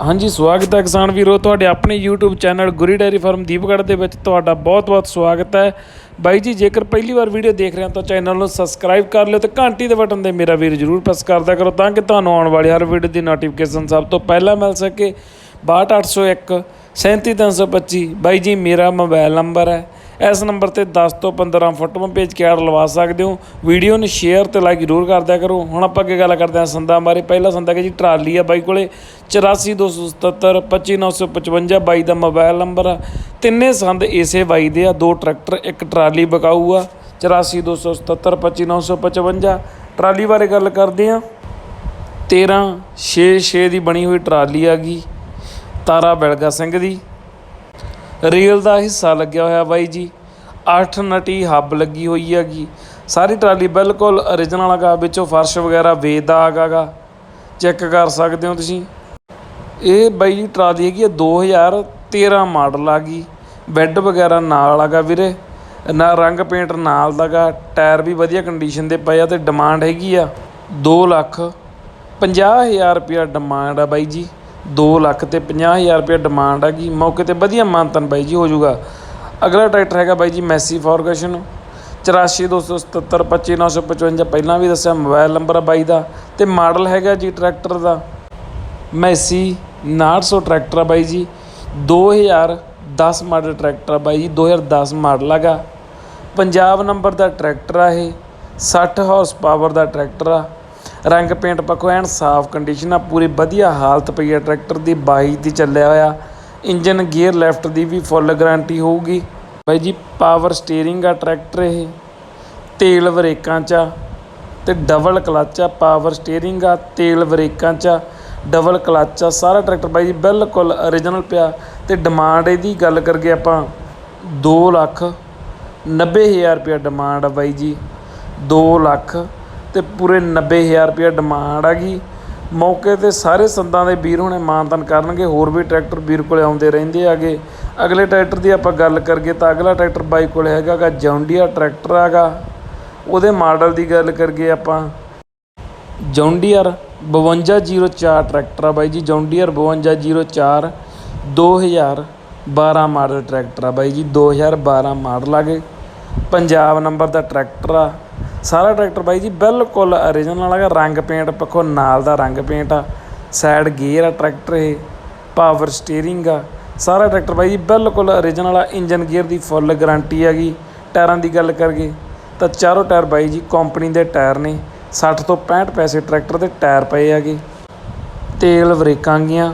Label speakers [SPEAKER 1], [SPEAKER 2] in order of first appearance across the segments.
[SPEAKER 1] ਹਾਂਜੀ, ਸਵਾਗਤ ਹੈ ਕਿਸਾਨ ਵੀਰੋ। ਤੁਹਾਡੇ ਆਪਣੇ YouTube channel Guri dairy farm Deepgarh ਦੇ ਵਿੱਚ ਤੁਹਾਡਾ ਬਹੁਤ-ਬਹੁਤ ਸਵਾਗਤ ਹੈ। ਬਾਈ ਜੀ, ਜੇਕਰ ਪਹਿਲੀ ਵਾਰ ਵੀਡੀਓ ਦੇਖ ਰਹੇ ਹੋ ਤਾਂ ਚੈਨਲ ਨੂੰ ਸਬਸਕ੍ਰਾਈਬ ਕਰ ਲਿਓ ਤੇ ਘੰਟੀ ਦੇ ਬਟਨ ਤੇ ਮੇਰਾ ਵੀਰ ਜਰੂਰ ਪ੍ਰੈਸ ਕਰਦਾ ਕਰੋ ਤਾਂ ਕਿ ਤੁਹਾਨੂੰ ਆਉਣ ਵਾਲੀ ਹਰ ਵੀਡੀਓ ਦੀ ਨੋਟੀਫਿਕੇਸ਼ਨ ਸਭ ਤੋਂ ਪਹਿਲਾਂ ਮਿਲ ਸਕੇ। 62801 37325 ਬਾਈ ਜੀ, ਮੇਰਾ ਮੋਬਾਈਲ ਨੰਬਰ ਹੈ। ਇਸ ਨੰਬਰ ਤੇ 10 ਤੋਂ 15 ਫੋਟੋਆਂ ਭੇਜ ਕੇ ਆਰਡਰ ਲਵਾ ਸਕਦੇ ਹੋ। ਵੀਡੀਓ ਨੂੰ ਸ਼ੇਅਰ ਤੇ ਲਾਈਕ ਜ਼ਰੂਰ ਕਰ ਦਿਆ ਕਰੋ। ਹੁਣ ਆਪਾਂ ਅੱਗੇ ਗੱਲ ਕਰਦੇ ਹਾਂ ਸੰਦਾਂ ਬਾਰੇ। ਪਹਿਲਾ ਸੰਦਾ ਕਿ ਜੀ ਟਰਾਲੀ ਆ ਬਾਈ ਕੋਲੇ। 8427 25955 ਬਾਈ ਦਾ ਮੋਬਾਈਲ ਨੰਬਰ ਆ। ਤਿੰਨੇ ਸੰਦ ਇਸੇ ਬਾਈ ਦੇ ਆ। ਦੋ ਟਰੈਕਟਰ, ਇੱਕ ਟਰਾਲੀ ਬਕਾਊ ਆ। 8427 25955 ਟਰਾਲੀ ਬਾਰੇ ਗੱਲ ਕਰਦੇ ਆ 13 6 6 ਦੀ ਬਣੀ ਹੋਈ ਟਰਾਲੀ ਆ ਗਈ ਤਾਰਾ ਬਿਲਗਾ ਸਿੰਘ ਦੀ। ਰੇਲ ਦਾ ਹਿੱਸਾ ਲੱਗਿਆ ਹੋਇਆ ਬਾਈ ਜੀ। 8 ਨਟੀ ਹੱਬ ਲੱਗੀ ਹੋਈ ਹੈਗੀ। ਸਾਰੀ ਟਰਾਲੀ ਬਿਲਕੁਲ origignal ਹੈਗਾ, ਵਿੱਚੋਂ ਫਰਸ਼ ਵਗੈਰਾ ਵੇਦਾ ਹੈਗਾਗਾ ਚੈੱਕ ਕਰ ਸਕਦੇ ਹੋ ਤੁਸੀਂ। ਇਹ ਬਾਈ ਜੀ ਟਰਾਲੀ ਹੈਗੀ ਆ 2013 ਮਾਡਲ ਆ ਗਈ। ਬੈੱਡ ਵਗੈਰਾ ਨਾਲ ਹੈਗਾ ਵੀਰੇ। ਨਾ ਰੰਗ ਪੇਂਟ ਨਾਲ ਦਾਗਾ ਟਾਇਰ ਵੀ ਵਧੀਆ ਕੰਡੀਸ਼ਨ ਦੇ ਪਏ ਆ ਤੇ ਡਿਮਾਂਡ ਹੈਗੀ ਆ। 2 ਲੱਖ 50000 ਰੁਪਇਆ ਡਿਮਾਂਡ ਆ ਬਾਈ ਜੀ। 2 ਲੱਖ ਤੇ 50000 ਰੁਪਏ ਡਿਮਾਂਡ ਹੈਗੀ ਮੌਕੇ ਤੇ ਵਧੀਆ ਮਾਨਤਨ ਬਾਈ ਜੀ, ਹੋ ਜਾਊਗਾ। ਅਗਲਾ ਟਰੈਕਟਰ ਹੈਗਾ ਬਾਈ ਜੀ ਮੈਸੀ ਫੋਰਗੇਸ਼ਨ 8427725955 ਪਹਿਲਾਂ ਵੀ ਦੱਸਿਆ, ਮੋਬਾਈਲ ਨੰਬਰ ਆ ਬਾਈ ਦਾ। ਤੇ ਮਾਡਲ ਹੈਗਾ ਜੀ ਟਰੈਕਟਰ ਦਾ। ਮੈਸੀ 900 ਟਰੈਕਟਰ ਆ ਬਾਈ ਜੀ। 2010 ਮਾਡਲ ਟਰੈਕਟਰ ਆ ਬਾਈ ਜੀ 2010 ਮਾਡਲ ਹੈਗਾ। ਪੰਜਾਬ ਨੰਬਰ ਦਾ ਟਰੈਕਟਰ ਆ ਇਹ। 60 ਹਾਰਸ ਪਾਵਰ ਦਾ ਟਰੈਕਟਰ ਆ। ਰੰਗ ਪੇਂਟ ਪੱਖੋਂ ਐਨ ਸਾਫ਼ ਕੰਡੀਸ਼ਨ ਆ, ਪੂਰੀ ਵਧੀਆ ਹਾਲਤ ਪਈ ਆ, ਟਰੈਕਟਰ ਦੀ 22 ਦੀ ਚੱਲਿਆ ਹੋਇਆ। ਇੰਜਨ ਗੇਅਰ ਲੈਫਟ ਦੀ ਵੀ ਫੁੱਲ ਗਾਰੰਟੀ ਹੋਊਗੀ। ਬਾਈ ਜੀ ਪਾਵਰ ਸਟੀਅਰਿੰਗ ਆ ਟਰੈਕਟਰ ਇਹ। ਤੇਲ ਬ੍ਰੇਕਾਂ 'ਚ ਆ ਤੇ ਡਬਲ ਕਲੱਚ ਆ ਪਾਵਰ ਸਟੀਅਰਿੰਗ ਆ, ਤੇਲ ਬ੍ਰੇਕਾਂ 'ਚ ਆ ਡਬਲ ਕਲੱਚ ਆ, ਸਾਰਾ ਟਰੈਕਟਰ ਬਾਈ ਜੀ ਬਿਲਕੁਲ origignal ਪਿਆ। ਤੇ ਡਿਮਾਂਡ ਇਹਦੀ ਗੱਲ ਕਰਕੇ ਆਪਾਂ 2 ਲੱਖ 90000 ਰੁਪਇਆ ਡਿਮਾਂਡ ਆ ਬਾਈ ਜੀ। 2 ਲੱਖ ਤੇ ਪੂਰੇ 90000 ਰੁਪਇਆ ਡਿਮਾਂਡ ਹੈਗੀ ਮੌਕੇ ਤੇ ਸਾਰੇ ਸੰਦਾਂ ਦੇ ਵੀਰ ਹੁਣੇ ਮਾਨਤਨ ਕਰਨਗੇ, ਹੋਰ ਵੀ ਟਰੈਕਟਰ ਵੀਰ ਕੋਲੇ ਆਉਂਦੇ ਰਹਿੰਦੇ ਆਗੇ। ਅਗਲੇ ਟਰੈਕਟਰ ਦੀ ਆਪਾਂ ਗੱਲ ਕਰੀਏ ਤਾਂ ਅਗਲਾ ਟਰੈਕਟਰ ਬਾਈ ਕੋਲੇ ਹੈਗਾਗਾ ਜੌਂਡੀਆ ਟਰੈਕਟਰ ਹੈਗਾ ਉਹਦੇ ਮਾਡਲ ਦੀ ਗੱਲ ਕਰੀਏ ਆਪਾਂ। ਜੌਂਡੀਅਰ 5204 ਟਰੈਕਟਰ ਆ ਬਾਈ ਜੀ। ਜੌਂਡੀਅਰ 5204 2012 ਮਾਡਲ ਟਰੈਕਟਰ ਆ ਬਾਈ ਜੀ। 2012 ਮਾਡਲ ਆ ਗਏ ਪੰਜਾਬ ਨੰਬਰ ਦਾ ਟਰੈਕਟਰ ਆ। ਸਾਰਾ ਟਰੈਕਟਰ ਬਾਈ ਜੀ ਬਿਲਕੁਲ origignal ਹੈਗਾ, ਰੰਗ ਪੇਂਟ ਪੱਖੋਂ ਨਾਲ ਦਾ ਰੰਗ ਪੇਂਟ ਆ ਸਾਈਡ ਗੇਅਰ ਆ ਟਰੈਕਟਰ ਇਹ ਪਾਵਰ ਸਟੀਅਰਿੰਗ ਆ, ਸਾਰਾ ਟਰੈਕਟਰ ਬਾਈ ਜੀ ਬਿਲਕੁਲ origignal ਆ ਇੰਜਨ ਗੇਅਰ ਦੀ ਫੁੱਲ ਗਾਰੰਟੀ ਹੈਗੀ ਟਾਇਰਾਂ ਦੀ ਗੱਲ ਕਰੀਏ ਤਾਂ ਚਾਰੋਂ ਟਾਇਰ ਬਾਈ ਜੀ ਕੰਪਨੀ ਦੇ ਟਾਇਰ ਨੇ 60 ਤੋਂ 65 ਪੈਸੇ ਟਰੈਕਟਰ ਦੇ ਟਾਇਰ ਪਏ ਹੈਗੇ, ਤੇਲ ਬ੍ਰੇਕਾਂ ਗੀਆਂ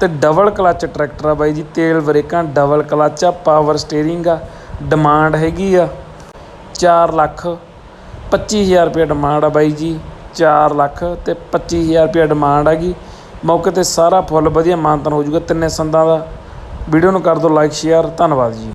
[SPEAKER 1] ਤੇ ਡਬਲ ਕਲੱਚ ਟਰੈਕਟਰ ਆ ਬਾਈ ਜੀ, ਤੇਲ ਬ੍ਰੇਕਾਂ ਡਬਲ ਕਲੱਚ ਆ ਪਾਵਰ ਸਟੀਅਰਿੰਗ ਆ ਡਿਮਾਂਡ ਹੈਗੀ ਆ। ਚਾਰ ਲੱਖ ਪੱਚੀ ਹਜ਼ਾਰ ਰੁਪਇਆ ਡਿਮਾਂਡ ਆ ਬਾਈ ਜੀ, ਚਾਰ ਲੱਖ ਅਤੇ ਪੱਚੀ ਹਜ਼ਾਰ ਰੁਪਇਆ ਡਿਮਾਂਡ ਹੈਗੀ। ਮੌਕੇ ਤੇ ਸਾਰਾ ਫੁੱਲ ਵਧੀਆ ਮਾਨਤਨ ਹੋ ਜਾਊਗਾ। ਤਿੰਨੇ ਸੰਦਾਂ ਦਾ ਵੀਡੀਓ ਨੂੰ ਕਰ ਦਿਓ ਲਾਈਕ ਸ਼ੇਅਰ ਧੰਨਵਾਦ ਜੀ।